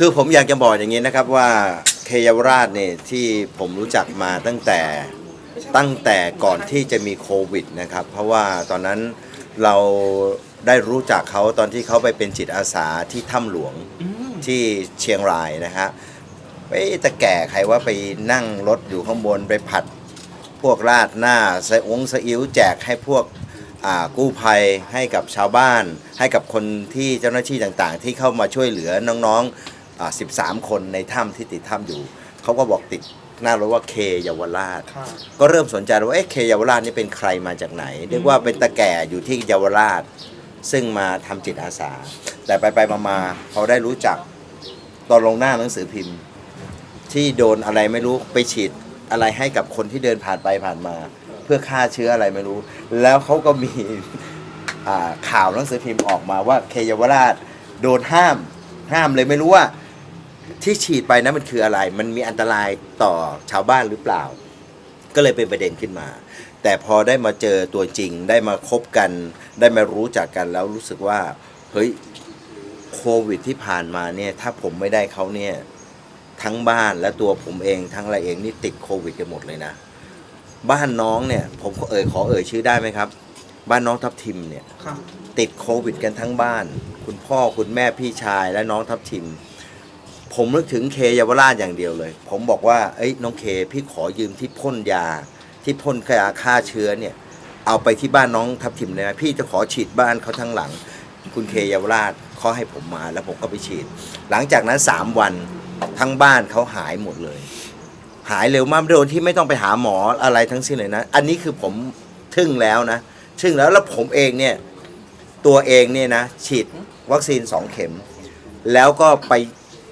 คือผมอยากจะบอกอย่างนี้นะครับว่าเคเยาวราชเนี่ยที่ผมรู้จักมาตั้งแต่ตั้งแต่ก่อนที่จะมีโควิดนะครับ เพราะว่าตอนนั้นเราได้รู้จักเขาตอนที่เขาไปเป็นจิตอาสาที่ถ้ำหลวงที่เชียงรายนะฮะไปตะแก่ใครว่าไปนั่งรถอยู่ข้างบนไปผัด พวกราดหน้าใส่องค์สะอิ๋วแจกให้พวกอ่ากู้ภัยให้กับชาวบ้าน ให้กับคนที่เจ้าหน้าที่ต่างๆ ที่เข้ามาช่วยเหลือน้องๆอ่า 13 คนในถ้ำที่ติดถ้ำอยู่ เขาก็บอกติดหน้ารถว่าเคเยาวราช ค่ะ ก็เริ่มสนใจว่าเอ๊ะเคเยาวราชนี่เป็นใครมาจากไหน เรียกว่าเป็นตะแก่อยู่ที่เยาวราช ซึ่งมาทำจิตอาสา แต่ไปไปๆมาๆพอได้รู้จักตอนลงหน้าหนังสือพิมพ์ ที่โดนอะไรไม่รู้ไปฉีดอะไรให้กับคนที่เดินผ่านไปผ่านมา เพื่อฆ่าเชื้ออะไรไม่รู้ แล้วเขาก็มี อ่าข่าวหนังสือพิมพ์ออกมาว่าเคเยาวราช โดนห้าม ห้ามเลยไม่รู้ว่า ที่ฉีดไปนั้นมันคืออะไร มันมีอันตรายต่อชาวบ้านหรือเปล่า ก็เลยเป็นประเด็นขึ้นมา แต่พอได้มาเจอตัวจริง ได้มาคบกัน ได้มารู้จักกันแล้วรู้สึกว่า เฮ้ยโควิดที่ผ่านมาเนี่ย ถ้าผมไม่ได้เขาเนี่ย ทั้งบ้านและตัวผมเอง ทั้งอะไรเองนี่ติดโควิดกันหมดเลยนะ บ้านน้องเนี่ย ผมขอเอ่ยขอเอ่ยชื่อได้ไหมครับ บ้านน้องทับทิมเนี่ยค่ะติดโควิด กันทั้งบ้าน คุณพ่อคุณแม่พี่ชายและน้องทับทิม ผมนึกถึงเคเยาวราชอย่างเดียวเลย ผมบอกว่าเอ้ยน้องเคพี่ขอยืมที่พ่นยา ที่พ่นยาฆ่าเชื้อเนี่ย เอาไปที่บ้านน้องทับทิมเลยนะพี่จะขอฉีดบ้านเขาทั้งหลัง คุณเคเยาวราชเขาให้ผมมาแล้วผมก็ไปฉีด หลังจากนั้นสามวันทั้งบ้านเขาหายหมดเลย หายเร็วมากโดยที่ไม่ต้องไปหาหมออะไรทั้งสิ้นเลยนะ อันนี้คือผมทึ่งแล้วนะทึ่งแล้วแล้วผมเองเนี่ยตัวเองเนี่ยนะฉีดวัคซีนสองเข็ม แล้วก็ไป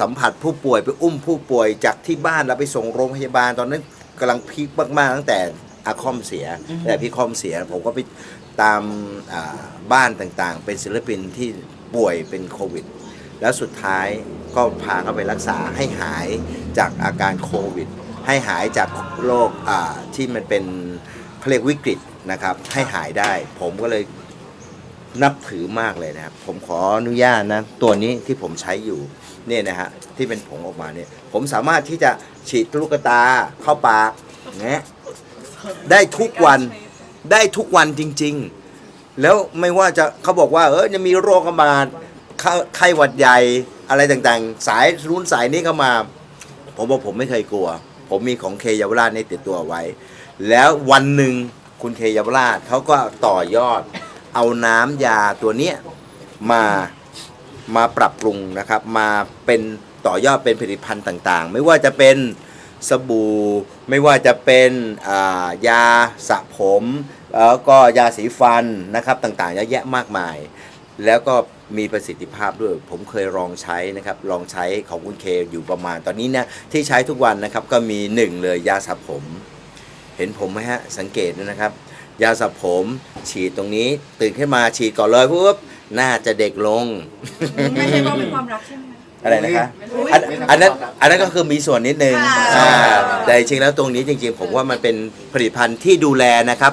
สัมผัสผู้ป่วยไปอุ้มผู้ป่วยจากที่บ้านแล้วไปส่งโรงพยาบาลตอนนั้นกำลังพีคมากๆตั้งแต่อาคอมเสียแต่พี่คอมเสีย ผมก็ไปตามอ่าบ้านต่างๆ เป็นศิลปินที่ป่วยเป็นโควิด แล้วสุดท้ายก็พาเขาไปรักษาให้หายจากอาการโควิด ให้หายจากโรคอ่าที่มันเป็นเขาเรียกวิกฤตนะครับ ให้หายได้ ผมก็เลยนับถือมากเลยนะครับ ผมขออนุญาตนะ ตัวนี้ที่ผมใช้อยู่ เนี่ยนะฮะที่เป็นผงออกมาเนี่ย ผมสามารถที่จะฉีดลูกตาเข้าปากนะได้ทุกวันได้ทุกวันจริง ๆ แล้วไม่ว่าจะเขาบอกว่า เออจะมีโรคระบาดไข้ไข้หวัดใหญ่อะไรต่างๆ สายรุ้นสายนี้เข้ามา ผมบอกผมไม่เคยกลัว ผมมีของเคเยาวราชในติดตัวไว้ แล้ววันหนึ่งคุณเคเยาวราชเขาก็ต่อยอด เอาน้ำยาตัวเนี้ยมา มาปรับปรุงนะครับ มาเป็นต่อยอดเป็นผลิตภัณฑ์ต่างๆ ไม่ว่าจะเป็นสบู่ ไม่ว่าจะเป็นายาสระผมแล้วก็ยาสีฟันนะครับต่างๆเยอะแยะมากมาย แล้วก็มีประสิทธิภาพด้วย ผมเคยลองใช้นะครับลองใช้ของคุณเคอยู่ประมาณ ตอนนี้เนี่ยที่ใช้ทุกวันนะครับก็มีหนึ่งเลยยาสระผม เห็นผมไหมฮะสังเกตนะครับ ยาสระผมฉีดตรงนี้ตื่นขึ้นมาฉีดก่อนเลยปุ๊บ น้าจะเด็กลง ไม่ใช่เพราะเป็นความรักใช่ไหมคะ อะไรนะคะ อุ๊ย อันอันนั้นอันนั้นก็คือมีส่วนนิดนึงค่ะ อ่าแต่จริงๆแล้วตรงนี้จริงๆ ผมว่ามันเป็นผลิตภัณฑ์ที่ดูแลนะครับ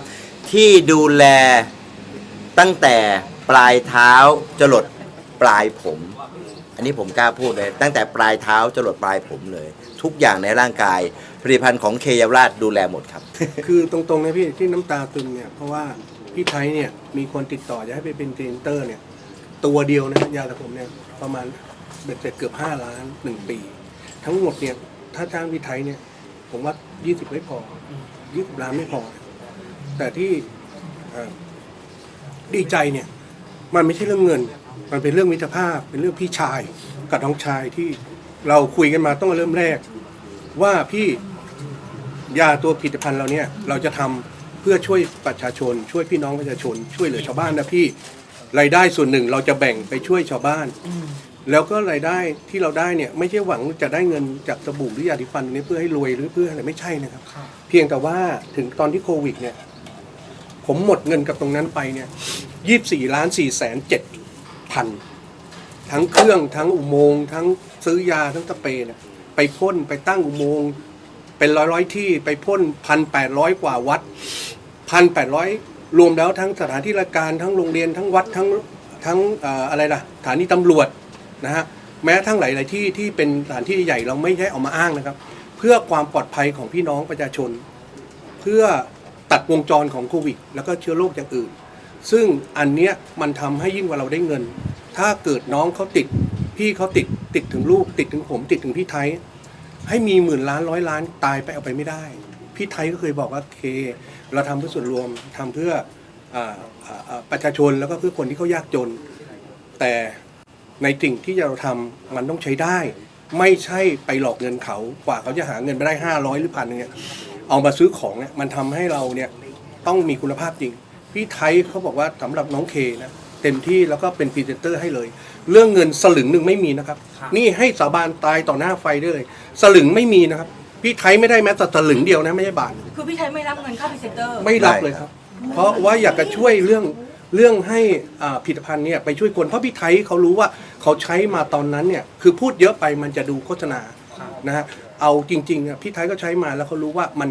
ที่ดูแลตั้งแต่ปลายเท้าจรดปลายผม อันนี้ผมกล้าพูดเลยตั้งแต่ปลายเท้าจรดปลายผมเลย ทุกอย่างในร่างกาย ผลิตภัณฑ์ของเคยาวราชดูแลหมดครับ คือตรงๆนะพี่ที่น้ำตาตึงเนี่ยเพราะว่า พี่ไทยเนี่ยมีคนติดต่อจะให้ไปเป็นพรีนเตอร์เนี่ยตัวเดียวนะยาสระผมเนี่ยประมาณเบ็ดเสร็จเกือบห้าล้านหนึ่งปี ทั้งหมดเนี่ยถ้าจ้างพี่ไทยเนี่ยผมว่ายี่สิบไม่พอยี่สิบล้านไม่พอ แต่ที่ดีใจเนี่ยมันไม่ใช่เรื่องเงิน มันเป็นเรื่องมิตรภาพ เป็นเรื่องพี่ชายกับน้องชายที่เราคุยกันมาต้องเริ่มแรก ว่าพี่ยาตัวผลิตภัณฑ์เราเนี่ยเราจะทำ เพื่อช่วยประชาชน ช่วยพี่น้องประชาชน ช่วยเหลือชาวบ้านนะพี่รายได้ส่วนหนึ่งเราจะแบ่งไปช่วยชาวบ้าน แล้วก็รายได้ที่เราได้เนี่ยไม่ใช่หวังจะได้เงินจากสบู่หรือยาสีฟันนี้เพื่อให้รวยหรือเพื่ออะไรไม่ใช่นะครับ เพียงแต่ว่าถึงตอนที่โควิดเนี่ยผมหมดเงินกับตรงนั้นไปเนี่ยยี่สี่ล้านสี่แสนเจ็ดพันทั้งเครื่องทั้งอุโมงค์ทั้งซื้อยาทั้งสเปรย์เนี่ยไปพ่นไปตั้งอุโมงค์ เป็นร้อยร้อยๆที่ไปพ่นพันแปดร้อยกว่าวัดพันแปดร้อยรวมแล้วทั้งสถานที่ราชการทั้งโรงเรียนทั้งวัดทั้งทั้งอะไรล่ะสถานีตำรวจนะฮะแม้ทั้งหลาย ๆ ที่ที่เป็นสถานที่ใหญ่เราไม่ใช่เอามาอ้างนะครับ เพื่อความปลอดภัยของพี่น้องประชาชน เพื่อตัดวงจรของโควิด แล้วก็เชื้อโรคอย่างอื่น ซึ่งอันเนี้ยมันทำให้ยิ่งกว่าเราได้เงิน ถ้าเกิดน้องเขาติด พี่เขาติดติดถึงลูก ติดถึงผมติดถึงพี่ไทย ให้มีหมื่นล้านร้อยล้านตายไปเอาไปไม่ได้ พี่ไทยก็เคยบอกว่าเค เราทำเพื่อส่วนรวมทำเพื่ออประชาชนแล้วก็เพื่อคนที่เขายากจน แต่ในสิ่งที่เราทำมันต้องใช้ได้ ไม่ใช่ไปหลอกเงินเขากว่าเขาจะหาเงินไปได้ห้าร้อยหรือพันเนี่ยเอามาซื้อของเนี่ยมันทำให้เราเนี่ยต้องมีคุณภาพจริง พี่ไทยเขาบอกว่าสำหรับน้องเคนะเต็มที่แล้วก็เป็นพรีเซนเตอร์ให้เลย เรื่องเงินสลึงหนึ่งไม่มีนะครับ นี่ให้สาบานตายต่อหน้าไฟได้เลย สลึงไม่มีนะครับ พี่ไทยไม่ได้แม้แต่สลึงเดียวนะไม่ใช่บาทคือพี่ไทยไม่รับเงินค่าพรีเซนเตอร์ไม่รับเลยครับ เพราะว่าอยากจะช่วยเรื่องเรื่องให้อ่าผลิตภัณฑ์เนี่ยไปช่วยคนเพราะพี่ไทยเขารู้ว่าเขาใช้มาตอนนั้นเนี่ยคือพูดเยอะไปมันจะดูโฆษณานะฮะเอาจริงๆอะพี่ไทยก็ใช้มาแล้วเขารู้ว่ามัน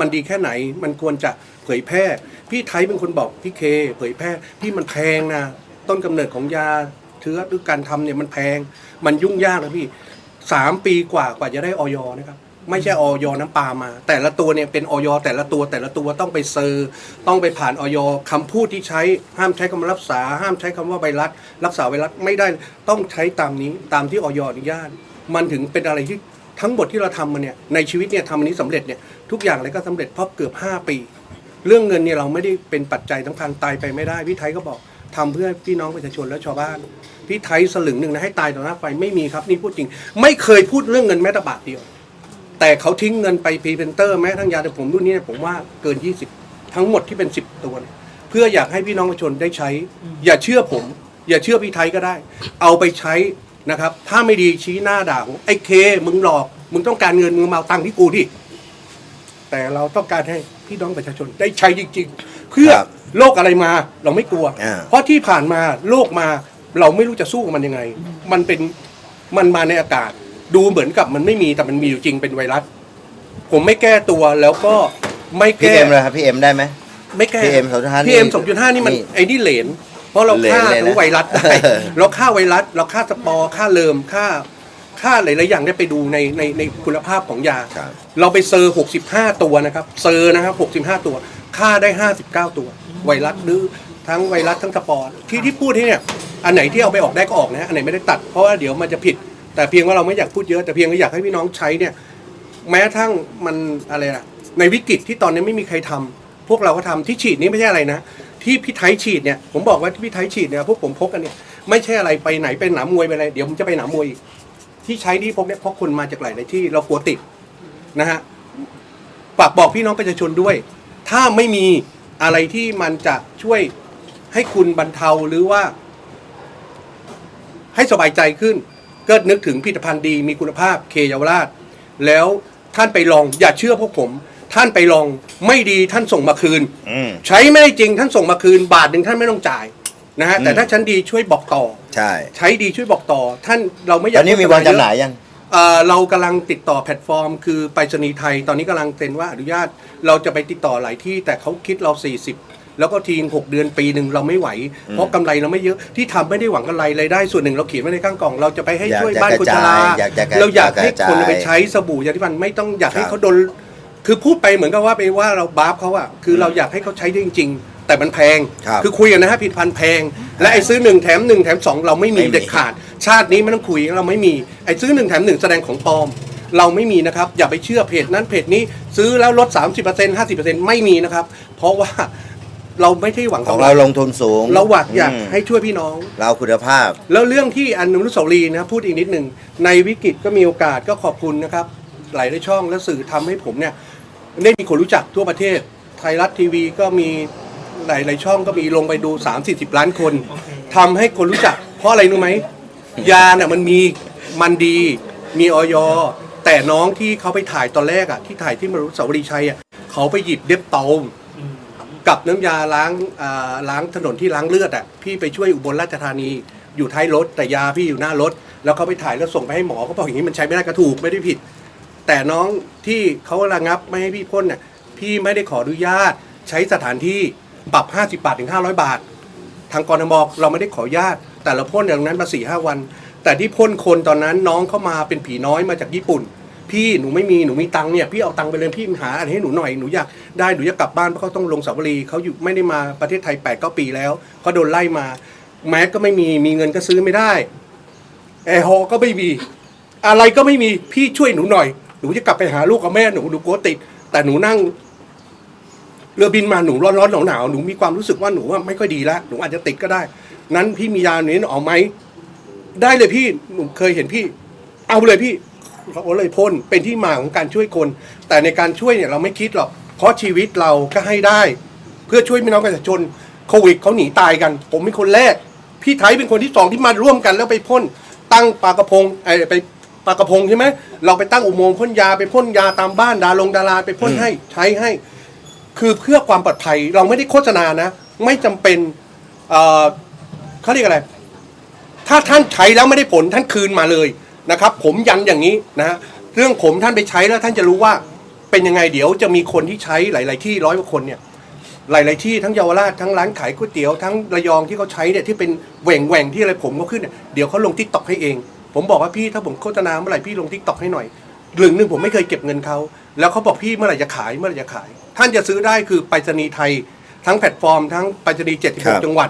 มันดีแค่ไหนมันควรจะเผยแพร่ พี่ไทยเป็นคนบอกพี่เค เผยแพร่พี่มันแพงนะต้นกำเนิดของยา เชื้อหรือการทำเนี่ยมันแพง มันยุ่งยากนะพี่สามปีกว่ากว่าจะได้ออยนะครับไม่ใช่ออยน้ำปลามา แต่ละตัวเนี่ยเป็นออยแต่ละตัวแต่ละตัวต้องไปเซอร์ต้องไปผ่านออยคำพูดที่ใช้ห้ามใช้คำว่ารักษา ห้ามใช้คำว่าไวรัสรักษาไวรัสไม่ได้ต้องใช้ตามนี้ตามที่ออยอนุญาตมันถึงเป็นอะไรที่ทั้งหมดที่เราทำมาเนี่ยในชีวิตเนี่ยทำอันนี้สำเร็จเนี่ยทุกอย่างเลยก็สำเร็จเพราะเกือบ 5 ปี เรื่องเงินเนี่ยเราไม่ได้เป็นปัจจัยสำคัญตายไปไม่ได้พี่ไทยก็บอก ทำเพื่อพี่น้องประชาชนและชาวบ้าน พี่ไทยสลึงหนึ่งนะให้ตายต่อหน้าไฟไม่มีครับนี่พูดจริง ไม่เคยพูดเรื่องเงินแม้แต่บาทเดียว แต่เขาทิ้งเงินไปพรีเซนเตอร์แม้ทั้งยาแต่ผมรุ่นนี้นผมว่าเกิน 20 ทั้งหมดที่เป็น 10 ตัวเนี่ยเพื่ออยากให้พี่น้องประชาชนได้ใช้ อย่าเชื่อผม อย่าเชื่อพี่ไทยก็ได้ เอาไปใช้นะครับ ถ้าไม่ดีชี้หน้าด่าผมไอ้เค มึงหลอก มึงต้องการเงินมึงมาเอาตังค์ที่กูดิแต่เราต้องการให้พี่น้องประชาชนได้ใช้จริง ๆ เพื่อ โรคอะไรมาเราไม่กลัว อ่า เพราะที่ผ่านมาโรคมาเราไม่รู้จะสู้กับมันยังไง มันเป็นมันมาในอากาศ ดูเหมือนกับมันไม่มีแต่มันมีอยู่จริงเป็นไวรัส ผมไม่แก้ตัวแล้วก็ไม่พี่แก้ เอ็มเลยครับพี่เอ็มได้ไหม ไม่แก้ PM 2.5พีเอ็มสองจุดห้านี่มันนี่ไอ้นี่เหลน เพราะเราฆ่าเหลนเลยนะทั้งไวรัสได้เออ เราฆ่าไวรัส เราฆ่าสปอร์ฆ่าเลิมฆ่าฆ่าหลายๆอย่างได้ไปดูในในในคุณภาพของยา ครับ เราไปเซอร์ 65 ตัวนะครับ เซอร์นะครับ 65 ตัว ฆ่าได้ 59 ตัว ไวรัสหรือทั้งไวรัสทั้งสปอร์ที่ที่พูดที่เนี่ยอันไหนที่เอาไปออกได้ก็ออกนะอันไหนไม่ได้ตัดเพราะว่าเดี๋ยวมันจะผิด แต่เพียงว่าเราไม่อยากพูดเยอะแต่เพียงว่าอยากให้พี่น้องใช้เนี่ยแม้กระทั่งมันอะไรล่ะในวิกฤตที่ตอนนี้ไม่มีใครทำพวกเราก็ทำที่ฉีดนี่ไม่ใช่อะไรนะ ที่พี่ไทยฉีดเนี่ยผมบอกว่าที่พี่ไทยฉีดเนี่ยพวกผมพกกันเนี่ยไม่ใช่อะไรไปไหนไปหนามวยไปอะไรเดี๋ยวผมจะไปหนามวยอีกที่ใช้ที่พกเนี่ยเพราะคนมาจากหลายๆที่เรากลัวติดนะฮะฝากบอกพี่น้องประชาชนด้วย ถ้าไม่มีอะไรที่มันจะช่วยให้คุณบรรเทาหรือว่า ให้สบายใจขึ้น ก็นึกถึงผลิตภัณฑ์ดีมีคุณภาพเคเยาวราช แล้วท่านไปลองอย่าเชื่อพวกผม ท่านไปลองไม่ดีท่านส่งมาคืน อืม ใช้ไม่ได้จริงท่านส่งมาคืน บาทหนึ่งท่านไม่ต้องจ่ายนะฮะแต่อืมถ้าชั้นดีช่วยบอกต่อ ใช่ ใช้ดีช่วยบอกต่อ ท่านเราไม่อตยาอกนนี้มีวางจำหน่ายเอะยัง เอ่อเรากำลังติดต่อแพลตฟอร์ม คือไปรษณีย์ไทยตอนนี้กำลังเซ็นว่าอนุญาตเราจะไปติดต่อหลายที่แต่เขาคิดเรา 40 แล้วก็ทีง6 เดือนปีหนึ่งเราไม่ไหว เพราะกำไรเราไม่เยอะที่ทำไม่ได้หวังกำไรรายได้ส่วนหนึ่งเราเขียนไว้ในข้างกล่อง เราจะไปให้อยากช่วยจะบ้านคนชราอยากจะกระจายเราอยากให้อยากจะกระจายคนเอาไปใช้สบู่ยาที่ฟันไม่ต้องอยากให้ครับ เขาโดนคือพูดไปเหมือนกับว่าไปว่าเราบาฟเขาอะคือเราอยากให้เขาใช้ได้จริง ๆ แต่มันแพงครับอคุยกันนะฮะผลิตภัณฑ์แพง และไอ้ซื้อหนึ่งแถมหนึ่งแถมสองเราไม่มีไม่มีเด็ดขาด ชาตินี้ไม่ต้องคุยเราไม่มีไอ้ซื้อหนึ่งแถมหนึ่งแสดงของปลอม เราไม่มีนะครับ อย่าไปเชื่อเพจนั้นเพจนี้ซื้อแล้วลด 30% 50%ไม่มีนะครับ เพราะว่าเราไม่ได้หวังของกำไรเราลงทุนสูง เราหวังอยากมให้ช่วยพี่น้อง เราคุณภาพ แล้วเรื่องที่อนุสาวรีย์นะพูดอีกนิดหนึ่งในวิกฤตก็มีโอกาสก็ขอบคุณนะครับ หลายๆช่องและสื่อทำให้ผมเนี่ยได้มีคนรู้จักทั่วประเทศ ไทยรัฐทีวีก็มีหลาย ๆ ช่องก็มีลงไปดู 3 4 0 ล้านคนทำให้คนรู้จัก เพราะอะไรรู้ไหม ยาเนี่ยมันมีมันดีมีออยแต่น้องที่เขาไปถ่ายตอนแรกอะที่ถ่ายที่มรุสาวรีชัยอะเขาไปหยิบเด็บเตากับน้ำยาล้างอ่าล้างถนนที่ล้างเลือดอะพี่ไปช่วยอุบลราชธานีอยู่ท้ายรถ แต่ยาพี่อยู่หน้ารถ แล้วเขาไปถ่ายแล้วส่งไปให้หมอเขาบอกอย่างนี้มันใช้ไม่ได้ก็ถูกไม่ได้ผิด แต่น้องที่เขาระงับไม่ให้พี่พ่นเนี่ยพี่ไม่ได้ขออนุญาตใช้สถานที่ปรับ 50 บาทถึง 500 บาท ทางกรทมเราไม่ได้ขออนุญาต แต่เราพ่นอย่างนั้นมาสี่ห้าวัน แต่ที่พ่นคนตอนนั้นน้องเข้ามาเป็นผีน้อยมาจากญี่ปุ่น พี่หนูไม่มีหนูมีตังเนี่ยพี่เอาตังไปเลยพี่หาอะไรให้หนูหน่อยหนูอยากได้หนูอยากกลับบ้านเพราะเขาต้องลงสาวรีเขาอยู่ไม่ได้มาประเทศไทย8ปดปีแล้วเขาโดนไล่มา แม็กก็ไม่มีมีเงินก็ซื้อไม่ได้แอร์ฮอลก็ไม่มี อะไรก็ไม่มีพี่ช่วยหนูหน่อยหนูจะกลับไปหาลูกกับแม่หนูหนูกลัวติด แต่หนูนั่ง เรือบินมาหนูร้อนร้อนหนาวหนาวๆหนูมีความรู้สึกว่าหนูว่าไม่ค่อยดีแล้วหนูอาจจะติดก็ได้ นั้นพี่มียาหนูนี้เอาไหมได้เลยพี่หนูเคยเห็นพี่ เอาเลยพี่เขาเลยพ่นเป็นที่มาของการช่วยคน แต่ในการช่วยเนี่ยเราไม่คิดหรอก เพราะชีวิตเราก็ให้ได้ เพื่อช่วยพี่น้องประชาชนโควิดเขาหนีตายกัน ผมเป็นคนแรก พี่ไทยเป็นคนที่สองที่มาร่วมกันแล้วไปพ่นตั้งปลากระพงไอไปปลากระพงใช่ไหมเราไปตั้งอุโมงค์พ่นยาไปพ่นยาตามบ้านดาลงดาราไปพ่นให้ใช้ให้ คือเพื่อความปลอดภัยเราไม่ได้โฆษณานะ ไม่จำเป็นเอ่อเขาเรียกอะไร ถ้าท่านใช้แล้วไม่ได้ผลท่านคืนมาเลยนะครับ ผมยันอย่างนี้นะฮะเรื่องผมท่านไปใช้แล้วท่านจะรู้ว่าเป็นยังไงเดี๋ยวจะมีคนที่ใช้หลาย ๆ ที่ร้อยกว่าคนเนี่ย หลาย ๆ ที่ทั้งเยาวราชทั้งร้านขายก๋วยเตี๋ยวทั้งระยองที่เขาใช้เนี่ยที่เป็นแหว่งแหว่งที่อะไรผมก็ขึ้นเนี่ยเดี๋ยวเขาลงทิกตอกให้เอง ผมบอกว่าพี่ถ้าผมโฆษณาเมื่อไหร่พี่ลงทิกตอกให้หน่อยหลึงหนึ่งผมไม่เคยเก็บเงินเขา แล้วเขาบอกพี่เมื่อไหร่จะขายเมื่อไหร่จะขาย ท่านจะซื้อได้คือไปรษณีย์ไทยทั้งแพลตฟอร์ม ทั้งไปรษณีย์ครับ76จังหวัด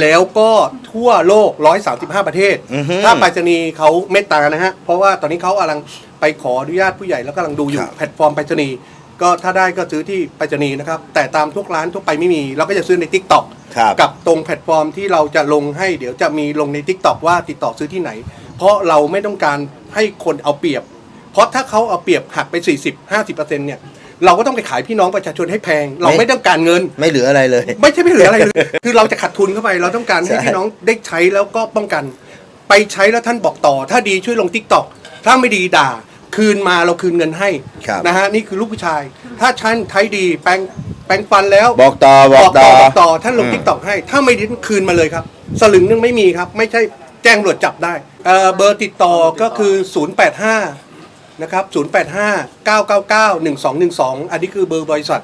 แล้วก็ทั่วโลก 135 ประเทศ อือฮึถ้าไปรษณีย์เขาเมตตานะฮะ เพราะว่าตอนนี้เขากำลังไปขออนุญาตผู้ใหญ่แล้วกำลังดูอยู่ครับ แพลตฟอร์มไปรษณีย์ก็ถ้าได้ก็ซื้อที่ไปรษณีย์นะครับ แต่ตามทุกร้านทั่วไปไม่มี เราก็จะซื้อใน t ิ k t o k ครับ กับตรงแพลตฟอร์มที่เราจะลงให้เดี๋ยวจะมีลงใน t ิ k t o k ว่าติดต่อซื้อที่ไหน เพราะเราไม่ต้องการให้คนเอาเปรียบ เพราะถ้าเขาเอาเปรียบหักไป 40-50%เนี่ยเราก็ต้องไปขายพี่น้องประชาชนให้แพง เราไม่ไม่ต้องการเงิน ไม่เหลืออะไรเลย ไม่ใช่ไม่เหลืออะไรเลยคือเราจะขาดทุนเข้าไป เราต้องการให้ใช่พี่น้องได้ใช้แล้วก็ป้องกัน ไปใช้แล้วท่านบอกต่อ ถ้าดีช่วยลงทิกตอกถ้าไม่ดีด่า คืนมาเราคืนเงินให้ครับนะฮะนี่คือลูกผู้ชาย ถ้าฉันใช้ดีแปรงแปรงฟันแล้ว บอกต่อบอกต่อบอกต่อท่านลงอืมทิกตอกให้ ถ้าไม่ดีคืนมาเลยครับ สลึงนึงไม่มีครับ ไม่ใช่แจ้งตำรวจจับได้เอ่อเบอร์ติดต่อก็คือ 085 นะครับ085 999 1212 อันนี้คือเบอร์บริษัท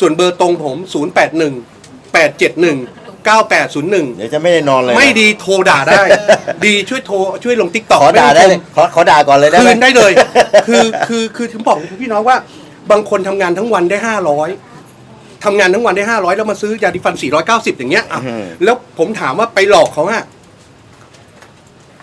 ส่วนเบอร์ตรงผม 081 871 9801 เดี๋ยวจะไม่ได้นอนเลยนะไม่ดีโทรด่าได้ ดีช่วยโทรช่วยลงทิกตอกขอด่าได้เลยขอขอด่าก่อนเลยได้ไหคืมนได้เลย คือคือคือถึงบอกพี่น้องว่า บางคนทำงานทั้งวันได้ห้าร้อยทำงานทั้งวันได้ห้าร้อยแล้วมาซื้อยาดิฟันสี่ร้อยเก้าสิบอย่างเงี้ยอะอืมแล้วผมถามว่าไปหลอกเขาอะ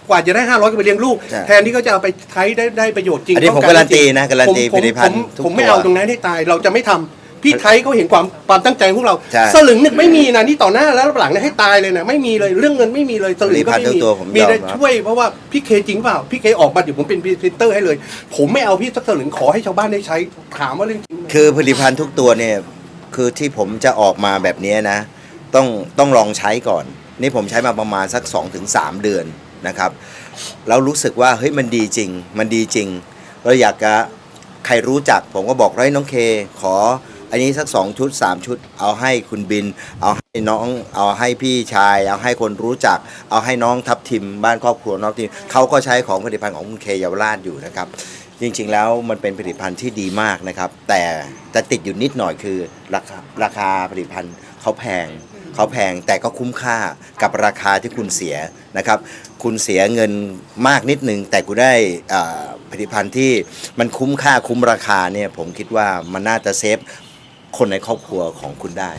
กว่าจะได้ห้าร้อยก็ไปเลี้ยงลูก ใช่ แทนที่เขาจะเอาไปใช้ได้ได้ประโยชน์จริงอันนี้ผมต้งการันตีจงนะการันตีผมผลิตภัณฑ์ผมทุกผมไม่ตัวเอาตรงนั้นให้ตายเราจะไม่ทำพี่ไทยเขาเห็นความความตั้งใจของพวกเราใช่สลึงหนึ่งไม่มีนะนี่ต่อหน้าแล้วหลังเนี่ยให้ตายเลยนะไม่มีเลยเรื่องเงินไม่มีเลยสลึงก็ไม่ผลิตภัณฑ์ทุมีกตัวผมมีแต่ยอมรับช่วยเพราะว่าพี่เคจริงเปล่าพี่เคออกมาเดี๋ยวผมเป็นพรีเซนเตอร์ให้เลยผมไม่เอาพี่สักสลึงขอให้ชาวบ้านได้ใช้ถามว่าเรื่องจริงไหมคือผลิตภัณฑ์ทุกตัวเนี่ยคือที่ผมจะออกมาแบบนี้นะต้องต้องลองใช้ก่อนนี่ผมใช้มาประมาณสัก2-3เดือน นะครับแล้วรู้สึกว่าเฮ้ยมันดีจริง มันดีจริง เราอยากจะใครรู้จัก ผมก็บอกเฮ้ยน้องเค ขออันนี้สัก2ชุด3ชุด เอาให้คุณบิน เอาให้น้องเอาให้พี่ชาย เอาให้คนรู้จัก เอาให้น้องทับทิมบ้านครอบครัวน้องทิมเขาก็ใช้ของผลิตภัณฑ์ของคุณเคเยาวราชอยู่นะครับ จริงๆแล้วมันเป็นผลิตภัณฑ์ที่ดีมากนะครับ แต่จะติดอยู่นิดหน่อยคือราคาราคาผลิตภัณฑ์เขาแพง เขาแพงแต่ก็คุ้มค่ากับราคาที่คุณเสียนะครับ คุณเสียเงินมากนิดนึง แต่คุณได้ผลิตภัณฑ์ที่มันคุ้มค่าคุ้มราคาเนี่ยผมคิดว่ามันน่าจะเซฟคนในครอบครัวของคุณได้